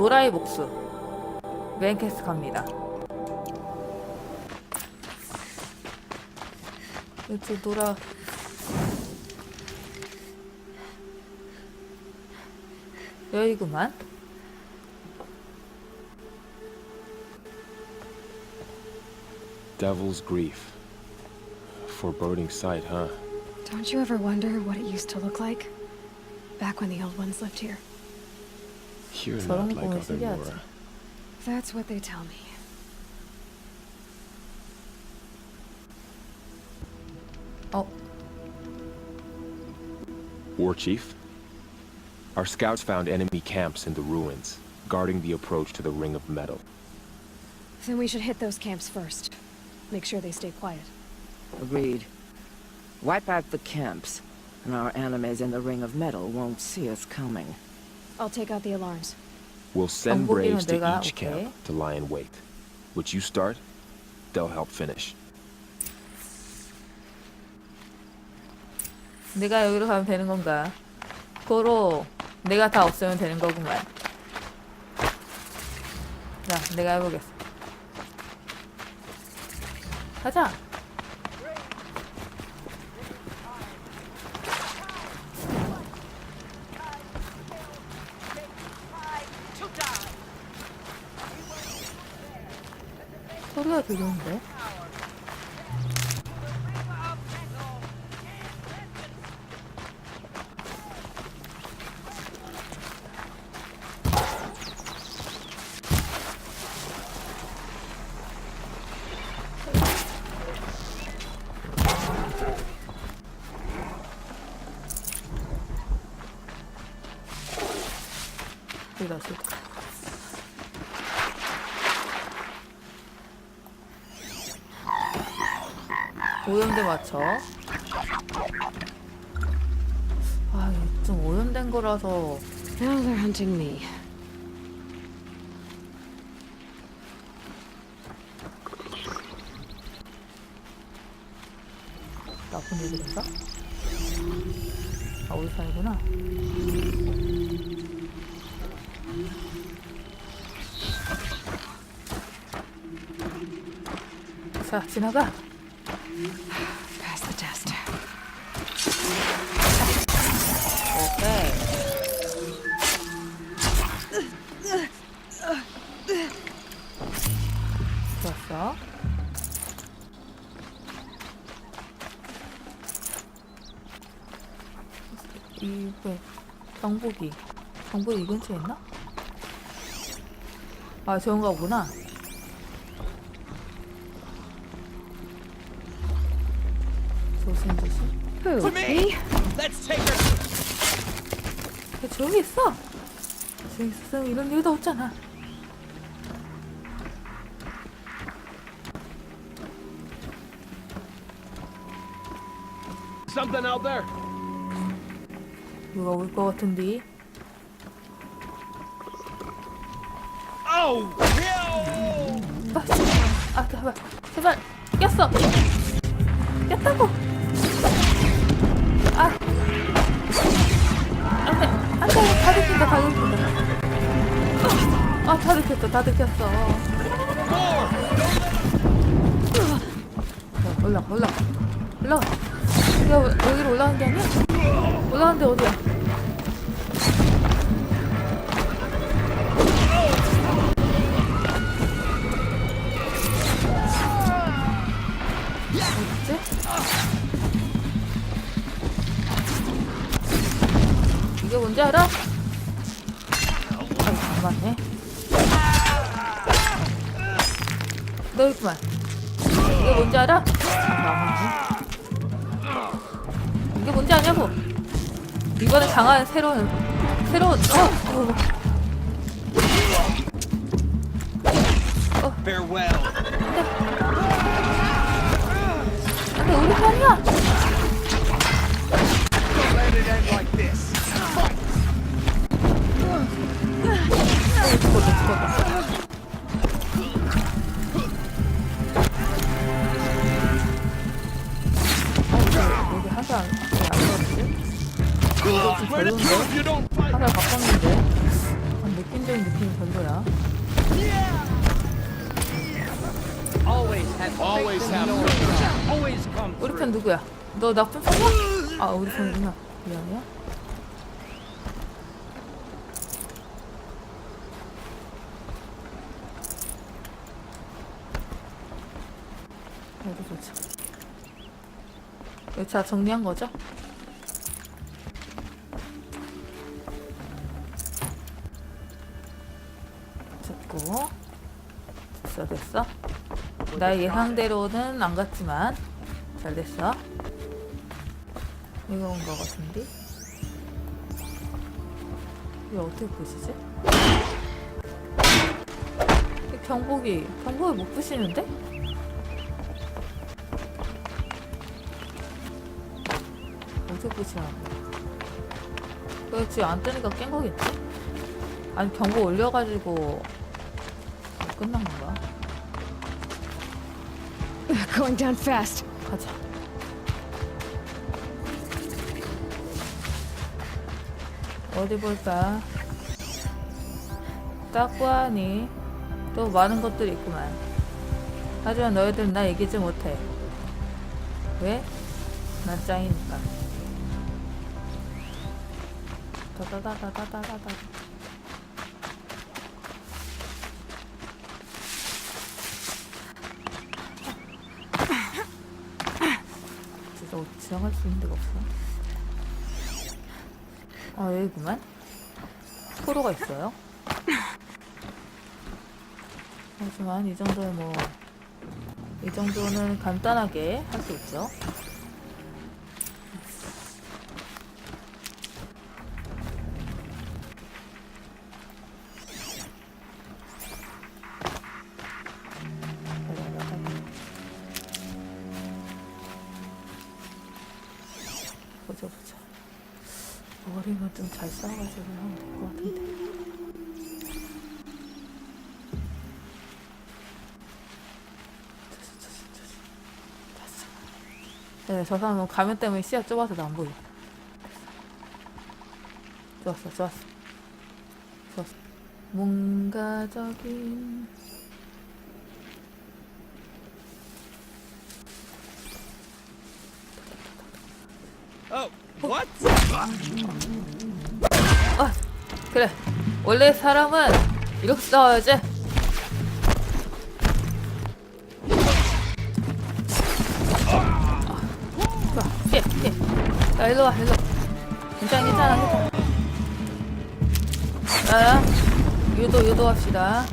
노라의 목수. 맨캐스 갑니다. 이제 노라. 여기구만. Devil's grief. Foreboding sight, huh? Don't you ever wonder what it used to look like? Back when the old ones lived here. You're not like other Nora. That's what they tell me. Oh. War Chief? Our scouts found enemy camps in the ruins, guarding the approach to the Ring of Metal. Then we should hit those camps first. Make sure they stay quiet. Agreed. Wipe out the camps, and our enemies in the Ring of Metal won't see us coming. I'll take out the alarms. We'll send 정보기는 braves to 내가- each 오케이. camp to lie in wait. Which you start, they'll help finish. 내가 여기로 가면 되는 건가? 고로 내가 다 없애면 되는 거구만. 자, 내가 해보겠어. 가자. 들리는데? 여기다 쓸까? 오염돼 맞춰. 아, 좀 오염된 거라서 Now they're hunting me. 나쁜 일인가? 아, 우리 사이구나. 자, 지나가. 이거 경보기. 경보기 이 근처에 있나? 아, 저건가 보구나. 조심 조심. Who? Me? Let's take her. 야, 저기 있어. 저기 있었으면 이런 일도 없잖아. Something out there. 누가 올 것 같은데. No! 아, 제발. 아, 제발. 제발. 꼈어. 꼈다고. 아. 안 돼. 안 돼. 다 들킨다, 다 들킨다. 아, 다 들켰어, 다 들켰어. 올라가, 올라가. 올라가. 야, 왜- 여기로 올라가는 게 아니야? 올라가는데 어디야? 뭔지 알아? 아이 잠깐만요 너 있구만 이게 뭔지 알아? 잠깐만요 이게 뭔지 아냐고 이번에 강한 새로운 새로운 어, 어. Farewell. 안돼 우리 편이야 누구야? 너 나쁜 편이야? 아 우리 편이구나. 미안해요. 어디 보자. 이거 다 정리한 거죠? 됐고 됐어 됐어 나의 예상대로는 안 갔지만 잘 됐어 이거 온거 같은데 이거 어떻게? 이 경복이 경복을 못 부시는데? 어떻게 부시나 그렇지 안 뜨니까 깬 거겠지? 아니 경고 올려가지고 끝난 건가? Going down fast. 가자. 어디 볼까? 딱 보아하니 또 많은 것들이 있구만. 하지만 너희들은 나 얘기지 못해. 왜? 난 짱이니까. 다다다다다다다다. 지나갈 수 있는 데가 없어. 아 여기구만. 포로가 있어요. 하지만 이 정도는 뭐, 이 정도는 간단하게 할 수 있죠. 저 사람은 가면 때문에 시야 좁아서 안 보여. 좋았어, 좋았어. 좋았어. 뭔가적인 Oh, what? 그래. 원래 사람은 이렇게 싸워야지. 일로 와, 일로. 괜찮아, 괜찮아. 자, 유도, 유도합시다.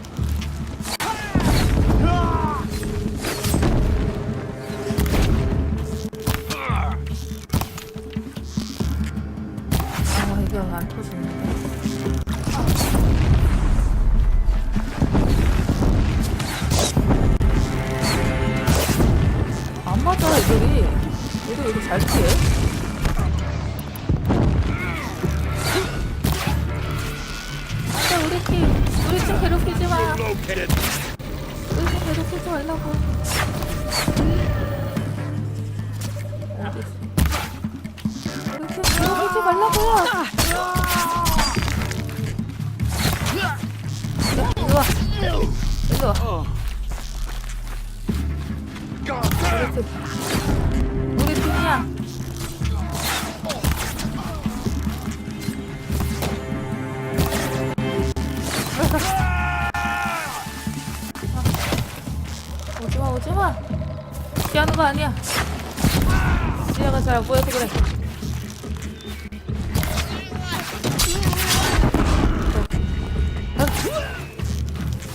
아, 이거 안 터지는데. 안 맞아 애들이 애들 왜 이렇게 잘 피해? Lâu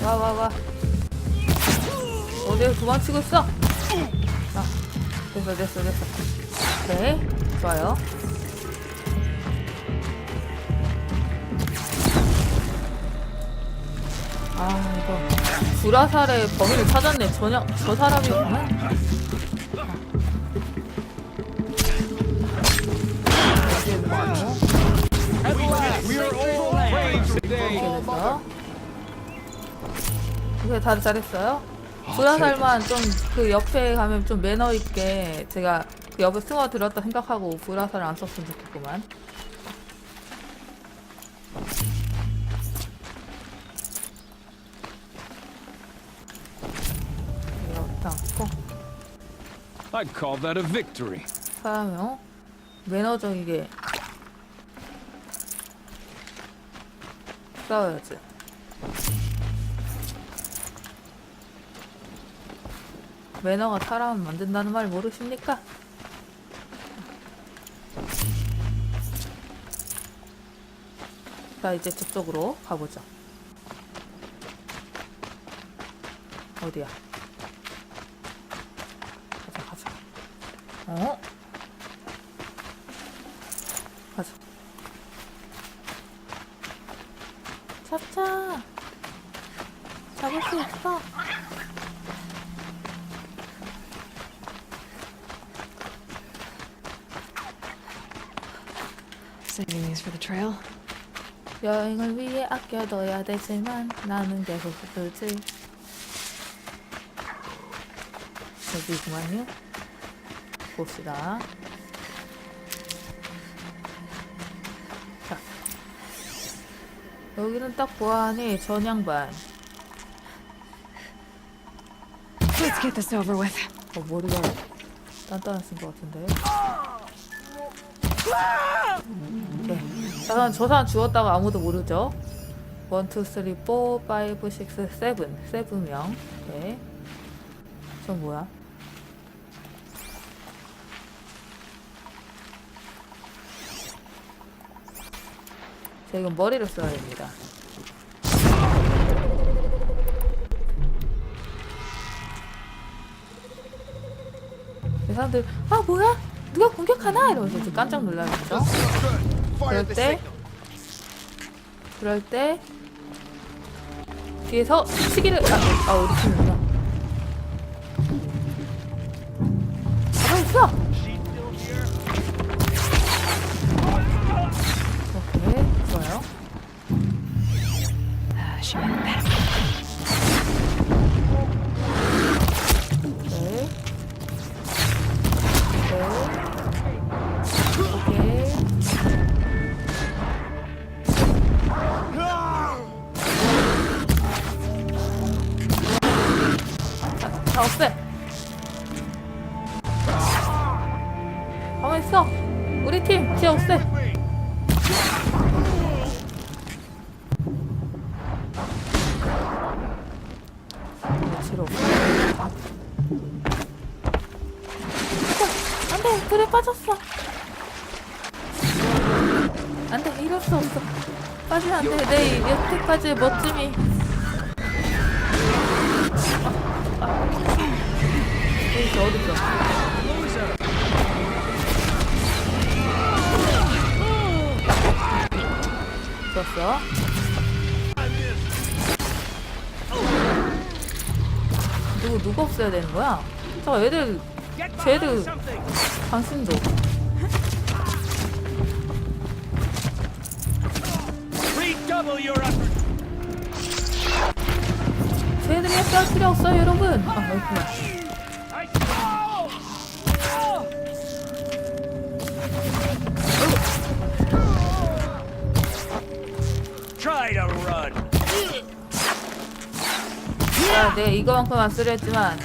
와 와 와. 어디에 도망치고 있어? 아 됐어 됐어 됐어. 오케이 좋아요. 아 이거 불화살의 범인을 찾았네. 전혀 저? We are all praised today. 이렇게 돼서 그게 다 잘했어요? 아, 브라살만 좀 그 옆에 가면 좀 매너 있게 제가 그 옆에 숨어 들었다 생각하고 브라살 안 썼으면 좋겠구만. I'd call that a victory. 사람이 어? 매너적이게 싸워야지. 매너가 사람을 만든다는 말 모르십니까? 자, 이제 저쪽으로 가보죠. 어디야? 가자, 가자. 어? 가자. 잡자. 잡을 수 있어. Saving these for the trail. 여행을 위해 아껴둬야 되지만 나는 계속 그지. 여기구만요. 봅시다. 자. 여기는 딱 보아하니 전양반. Let's get this over with. 어, 머리가 단단하신 것 같은데. 네. 자, 그럼 저 사람 죽었다고 아무도 모르죠? 1, 2, 3, 4, 5, 6, 7. 세븐 명. 네. 저 뭐야? 자, 이건 머리를 써야 됩니다. 이 사람들 아 뭐야? 누가 공격하나? 이러면서 깜짝 놀라겠죠? 그럴 때 그럴 때 뒤에서 시기를 아, 아 우리 팀이구나. 가만 있어! 오케이 좋아요. Uh, 빠지면 안돼 내 여태까지의 멋짐이. 어딨어. 어딨어 좋았어 누구 누구 없애야 되는 거야? 잠깐 얘들 쟤들 당신도 쟤들이 할 필요 없어요 여러분. 아 run. 야 내가 이거만큼 안 쓰려 했지만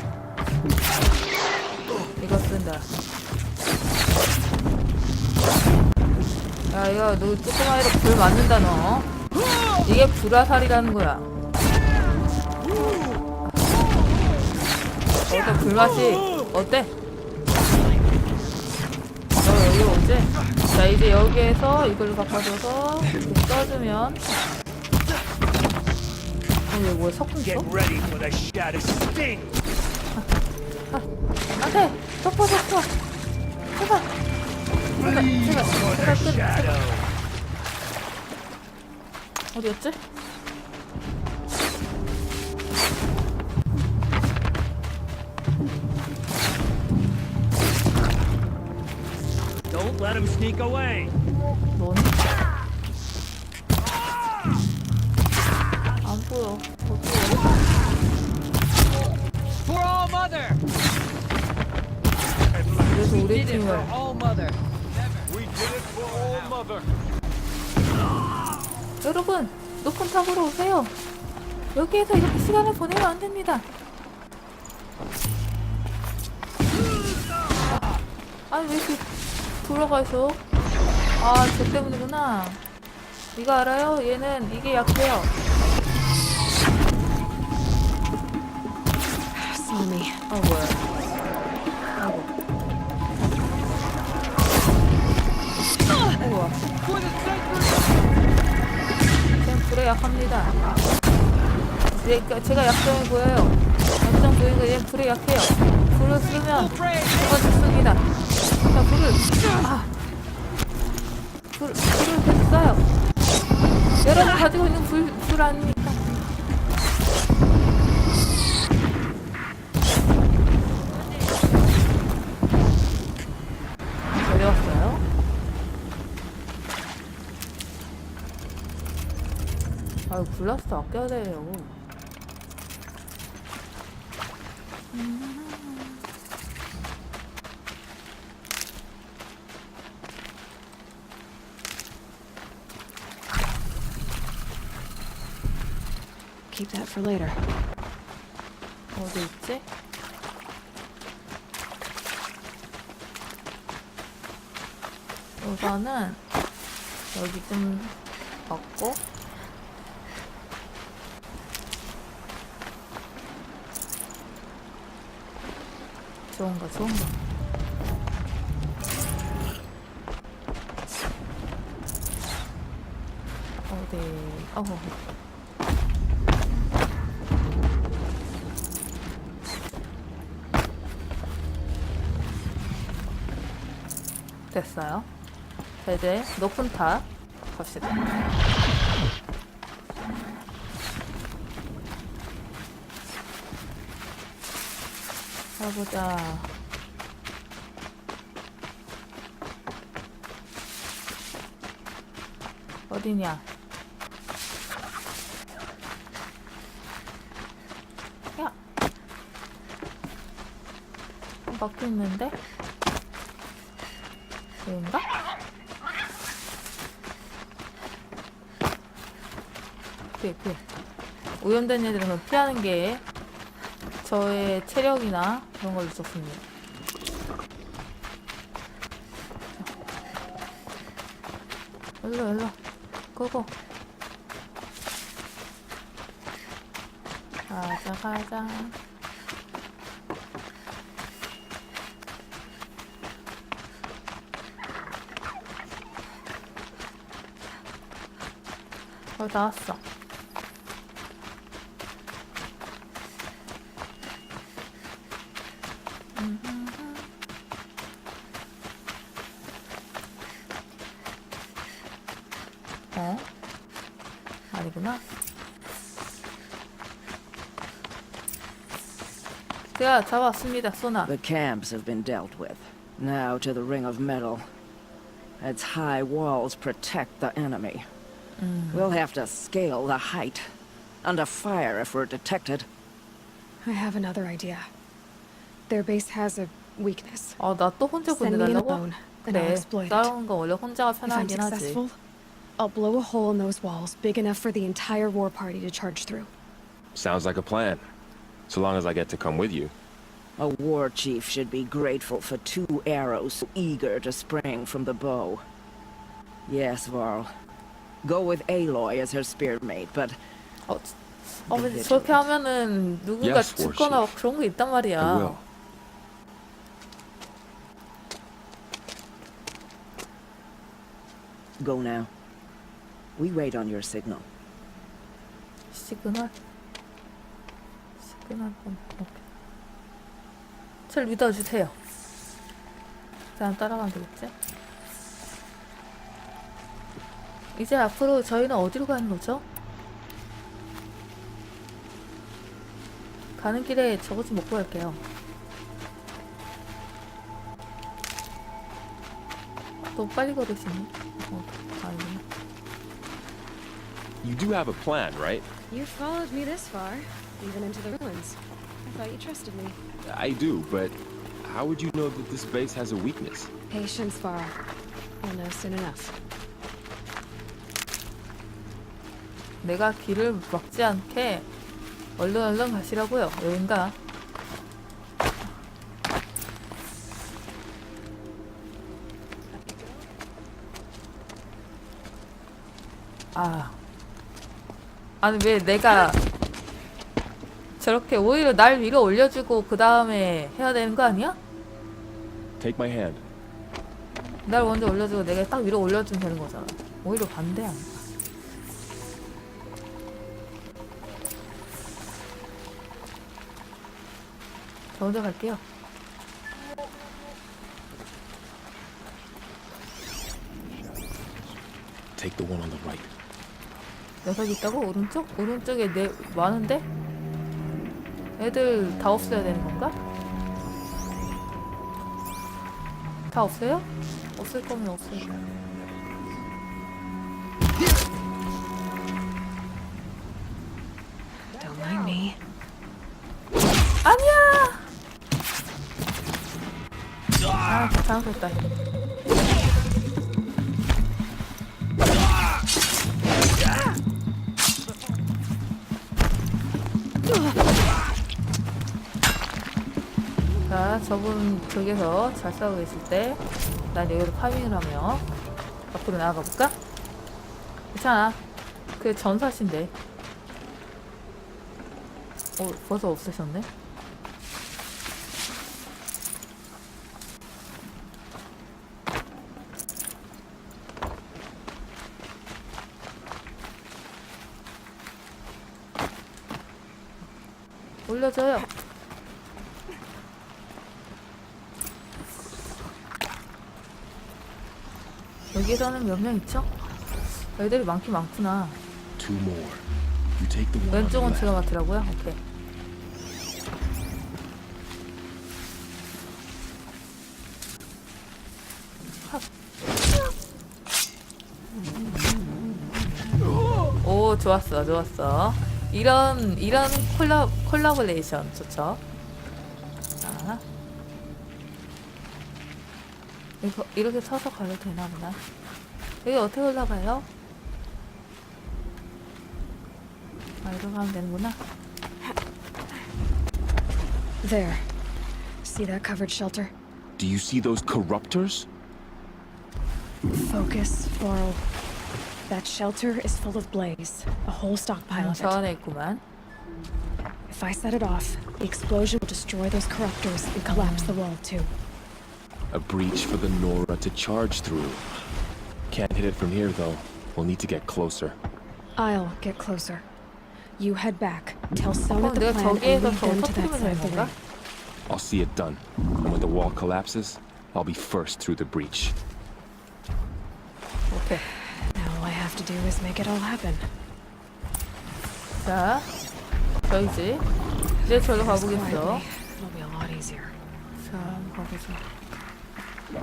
이거 쓴다. 야 이거 너 조그마이로 불 맞는다 너? 이게 불화살이라는 거야 어때 불맛이 어때? 너 여기 오지? 자 이제 여기에서 이걸로 바꿔줘서 이렇게 써주면 어 이거 뭐야 sting. 안돼 덮어 덮어 제발 제발 제발 제발 끝. 어디였지? Let him sneak away. 넌? 안 보여 어디야 For all mother! 그래서 우리 Did it for 팀을 all mother. We did it for old mother. 여러분 높은 탑으로 오세요 여기에서 이렇게 시간을 보내면 안 됩니다 아니 왜 이렇게 돌아가 있어? 아, 저 때문이구나. 이거 알아요? 얘는 이게 약해요. 아 뭐야? 아이고. 우와. 그냥 불에 약합니다. 제가, 제가 약점이 보여요. 약점 보이고 얘 불에 약해요. 불을 쓰면 이건 죽습니다. 자, 불을 아, 불 불을 써요. 여러분 가지고 있는 불, 불 아닙니까? 내려왔어요. 아유, 블라스트 아껴야 돼요. For later. 어디 있지? 우선은 여기 좀 받고 좋은 거 좋은 거 어디 어허 됐어요. 자, 이제 높은 탑 갑시다. 가보자. 어디냐? 야! 막혀 있는데? 여긴가? 피해 피해 오염된 애들은 피하는 게 저의 체력이나 그런 걸로 좋습니다. 일로 일로. 고고. 가자 가자 거의 다 왔어. 어? 아니구나. 제가 잡았습니다, 소나. The camps have been dealt with. Now to the ring of metal. Its high walls protect the enemy. We'll have to scale the height. Under fire if we're detected. I have another idea. Their base has a weakness. 어, 나 또 혼자 Send me in 보내달라고? alone, and I'll 그래, exploit it. 싸우는 거 원래 혼자가 If I'm 편하긴 하지. successful, I'll blow a hole in those walls big enough for the entire war party to charge through. Sounds like a plan. So long as I get to come with you. A war chief should be grateful for two arrows so eager to spring from the bow. Yes, Varl. Go with Aloy as her spearmate, but 어, 어, 근데 저렇게 하면은 누군가 Yes, 죽거나 Warchief. 막 그런 거 있단 I 말이야. will. go now. We wait on your signal. 시그널? 시그널 번. 절 믿어주세요. 그냥 따라가면 되겠지? 이제 앞으로 저희는 어디로 가는 거죠? 가는 길에 저것 좀 먹고 갈게요. 또 빨리 걸으시니? 어, 아니구나. You do have a plan, right? You followed me this far, even into the ruins. I thought you trusted me. I do, but how would you know that this base has a weakness? Patience, Farah. You'll know soon enough. 내가 길을 막지 않게 얼른 얼른 가시라고요. 여긴가? 아. 아니, 왜 내가 저렇게 오히려 날 위로 올려주고 그 다음에 해야 되는 거 아니야? Take my hand. 날 먼저 올려주고 내가 딱 위로 올려주면 되는 거잖아. 오히려 반대야. 저 먼저 갈게요. Take the one on the right. 녀석 있다고? 오른쪽? 오른쪽에 네 많은데? 애들 다 없애야 되는 건가? 다 없어요? 없을 거면 없어요. 저기서 잘 싸우고 계실 때, 난 여기로 파밍을 하며, 앞으로 나아가 볼까? 괜찮아. 그 전사신데. 어, 벌써 없으셨네? 올려줘요. 여기서는 몇 명 있죠? 애들이 많긴 많구나. Two more. You take the one on the 왼쪽은. 제가 맡으라고요? 오케이. 오 좋았어 좋았어 이런 이런 콜라 콜라보레이션 좋죠 자 이거 이렇게 서서 가도 되나 보나 여기 어떻게 올라가요? 아 이렇게 가면 되는구나 There. See that covered shelter? Do you see those corruptors? Focus, Laurel. That shelter is full of blaze. A whole stockpile 음, of 저 it. 안에 있구만 If I set it off, the explosion will destroy those corruptors and collapse the wall too. A breach for the Nora to charge through. Can't hit it from here, though. We'll need to get closer. I'll get closer. You head back. Tell Sona 그럼 the 내가 plan and 저기에서 lead 저거 them to that 터뜨리면 side 되는 of the 건가? ring. I'll see it done. And when the wall collapses, I'll be first through the breach. 오케이 Now all I have to do is make it all happen. 자 저희지 이제 저로 가보겠어 Quietly, It'll be a lot easier. 자 한번 가보 자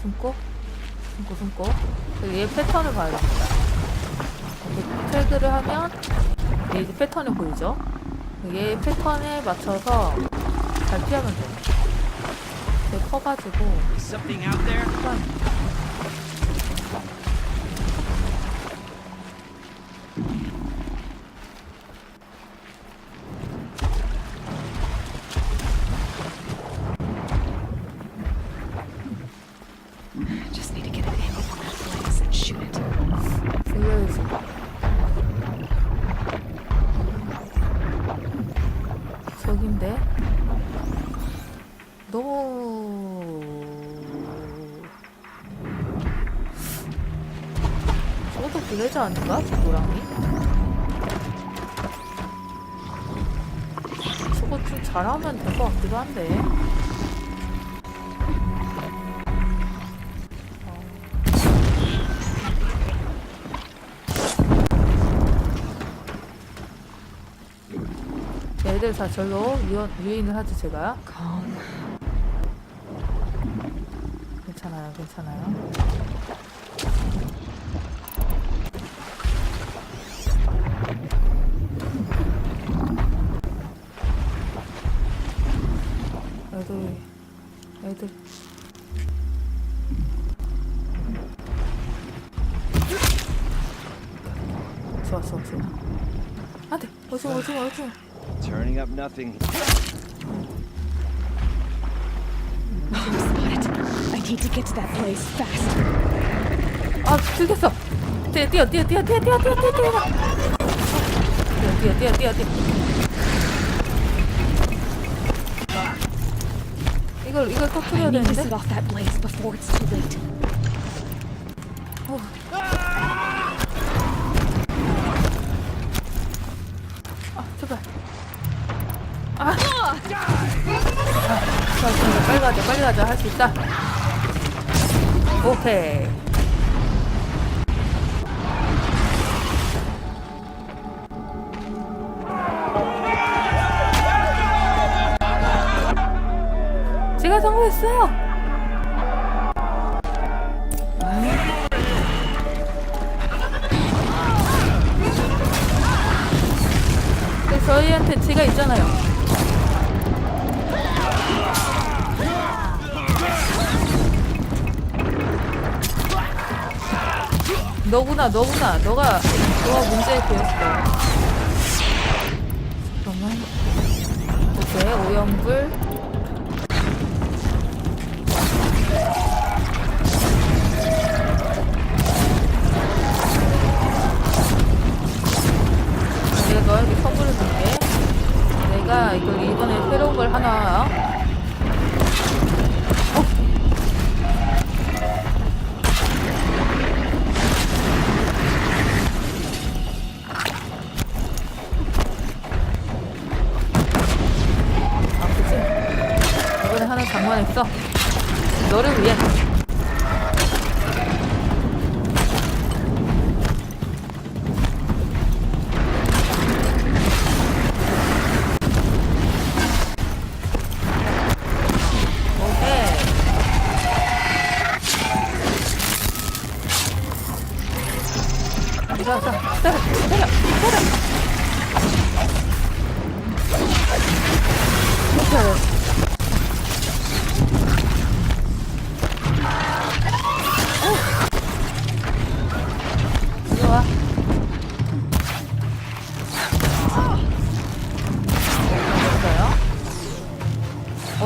숨고? 숨고 숨고. 얘 패턴을 봐야 됩니다. 이렇게 태그를 하면 얘 이제 패턴이 보이죠? 얘 패턴에 맞춰서 잘 피하면 돼요. 얘 커가지고 블레즈 아닌가? 저 노랑이? 저거 좀 잘하면 될 것 같기도 한데 애들 다 절로 유인, 유인을 하죠 제가. 괜찮아요 괜찮아요 애들 좋아 좋아 좋아 안돼 오지마 오지마 오지마 Turning up nothing. I need to get to that place fast. 아 들켰어 뛰어 뛰어 뛰어 뛰어 뛰어 뛰어 뛰어 뛰어 뛰어 뛰어 뛰어 뛰어 이걸 이걸 터뜨려야 되는데 set off that blaze before it's too late. 아 제발 아, 아. 자, 빨리 가자 빨리 가자 할 수 있다 오케이 너구나, 너구나. 너가, 너가 문제의 개였어. 잠깐만. 오케이, 오염불.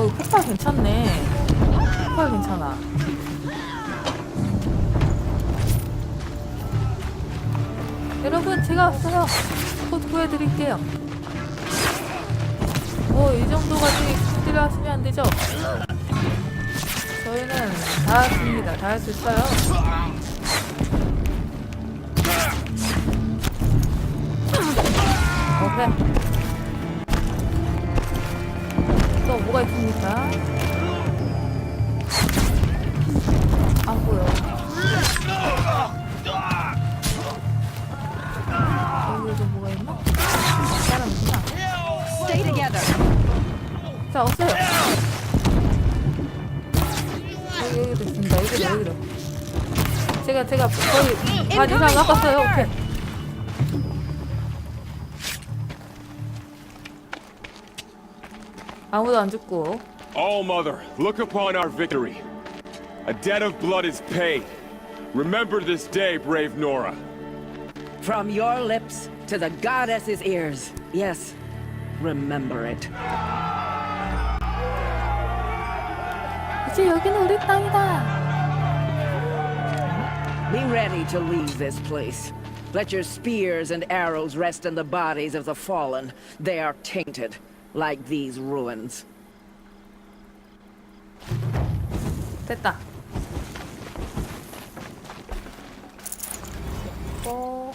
어, 이거 폭발 괜찮네. 폭발 괜찮아. 여러분, 제가 왔어요. 곧 구해드릴게요. 뭐, 이 정도 가지고 스틸 하시면 안 되죠? 저희는 다 했습니다. 다 할 수 있어요. 오케이. 또 뭐가 있습니까? 안 보여. 여기에도 뭐가 있나? 사람이구나. Stay together. 자, 없어요. 여기, 여기도 있습니다. 여기도, 여기도. 제가, 제가 거의 반 이상 갚았어요. 오케이. 아무도 안 죽고. All Mother, look upon our victory. A debt of blood is paid. Remember this day, brave Nora. From your lips to the goddess's ears. Yes, remember it. 이제 여기는 우리 땅이다. Be ready to leave this place. Let your spears and arrows rest in the bodies of the fallen. They are tainted, like these ruins. 됐다. 어...